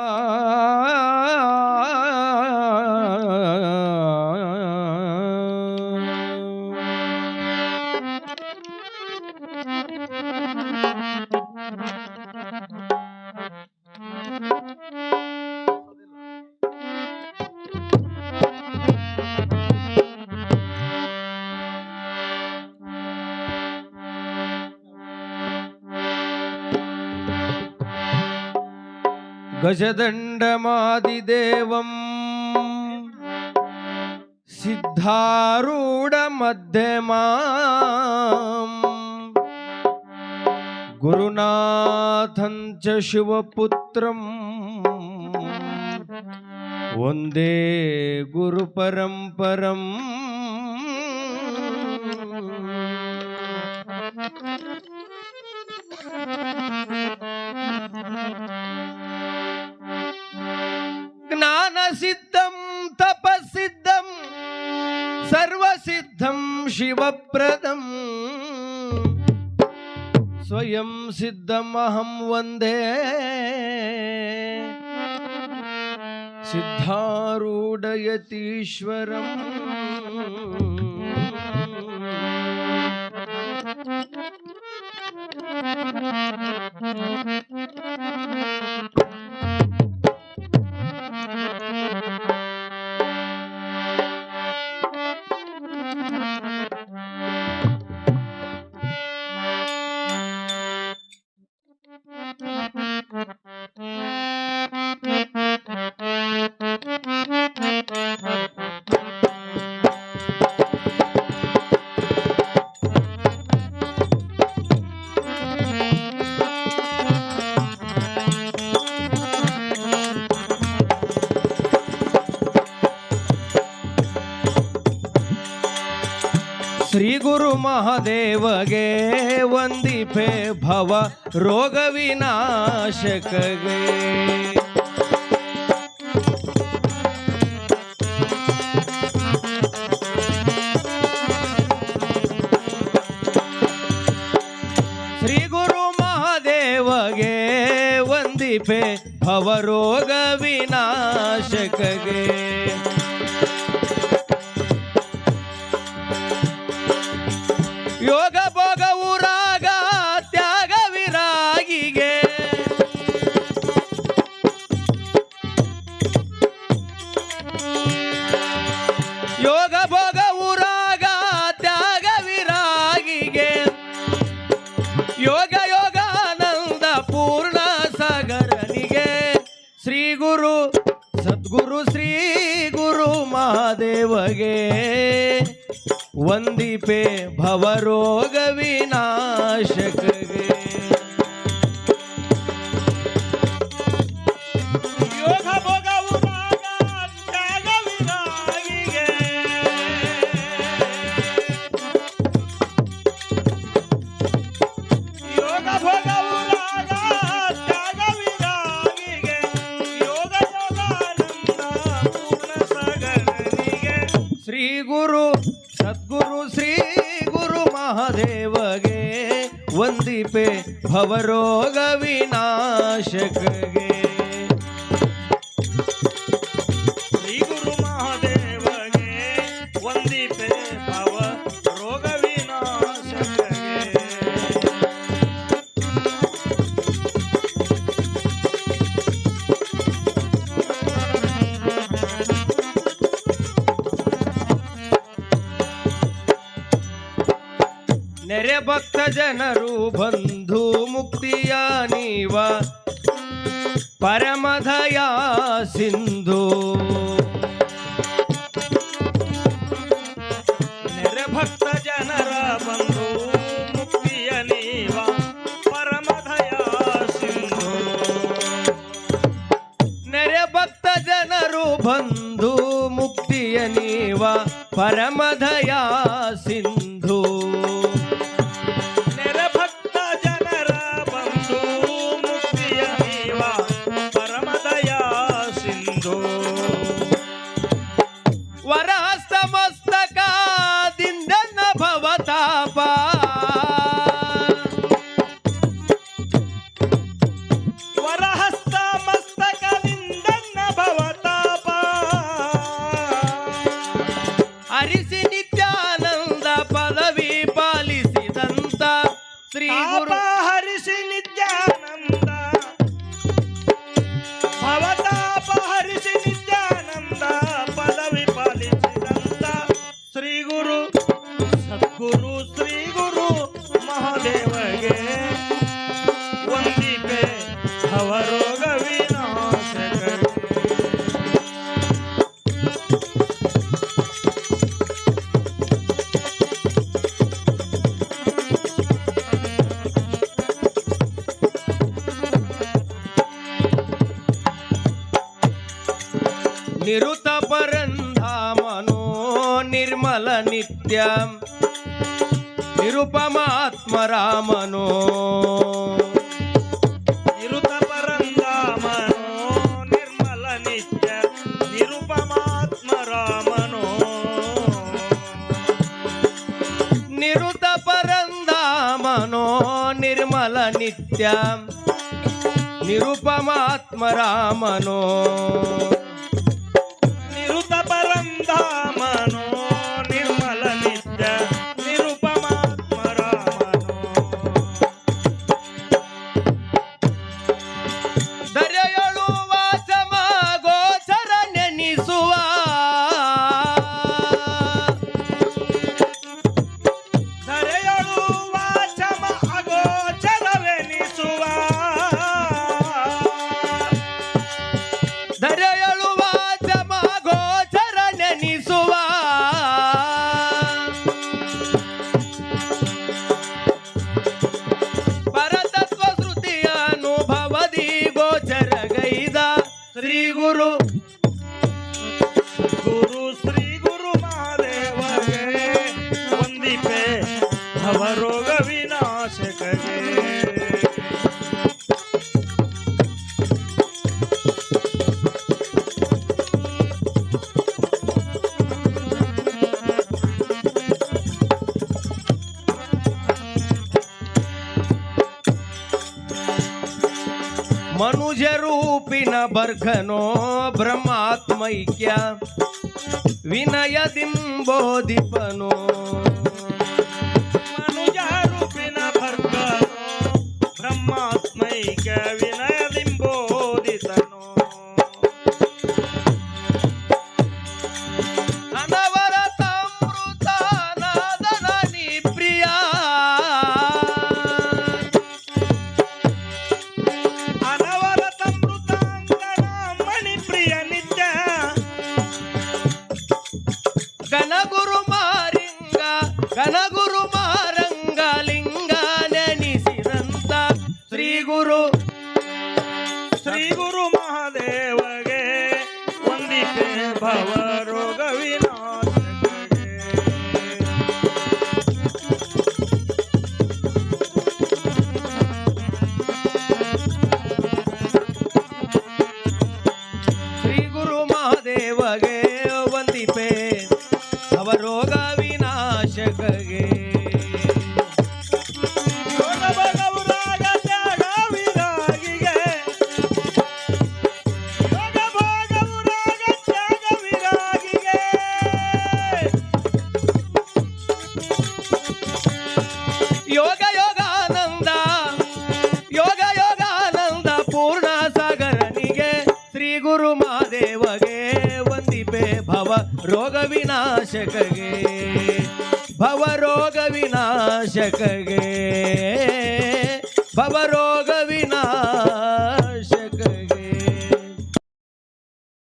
Ah గజదండమాదిదేవం. సిద్ధారూఢమధ్యమా. Gurunatham చ శివపుత్రం. వందే గురు பிரதம் ஸ்வயம் சித்தமஹம் வந்தே சித்தாரூடயதீஸ்வரம் Thank you. Shri ಗುರು ಮಹಾದೇವಗೆ ವಂದಿಪೆ ಭವ ರೋಗ ವಿನಾಶಕಗೆ ಶ್ರೀ ಗುರು ಮಹಾದೇವಗೆ ವಂದಿಪೆ ಭವ ರೋಗ ವಿನಾಶಕಗೆ ಯೋಗ ಭೋಗ ಊರಾಗ ತ್ಯಾಗ ವಿರಾಗಿಗೆ. ಯೋಗ ಭೋಗ ಊರಾಗ ತ್ಯಾಗ ವಿರಾಗಿಗೆ. ಯೋಗ ಯೋಗಾನಂದ ಪೂರ್ಣ ಸಾಗರನಿಗೆ. ಶ್ರೀ ಗುರು, ಸದ್ಗುರು ಶ್ರೀ ಗುರು ಮಹಾದೇವಗೆ. वंदिपे भवरोग विनाशक गे। भवरोग विनाशक ನೆರೆ ಭಕ್ತ ಜನರು ಬಂಧು ಮುಕ್ತಿಯ ನೀವ ಪರಮಧಯ ಸಿಂಧು నిర్మల నిత్యం నిరుపమాత్మరామను. నిరుతపరంగామను నిర్మల నిత్య నిరుపమాత్మరామను. నిరుతపరందామను నిర్మల నిత్యం నిరుపమాత్మరామను. ಗುರು ವಿನ ಬರ್ಘನೋ ಬ್ರಹ್ಮಾತ್ಮೈಕ್ಯ ವಿನಯದಿಂಬೋಧಿಪನೋ. তোমার ಶ್ರೀ ಗುರು ಮಹಾದೇವಗೆ ವಂದಿಪೆ ಭವ ರೋಗ ವಿನಾಶಕಗೆ ಭವ ರೋಗ ವಿನಾಶಕಗೆ ಭವ ರೋಗ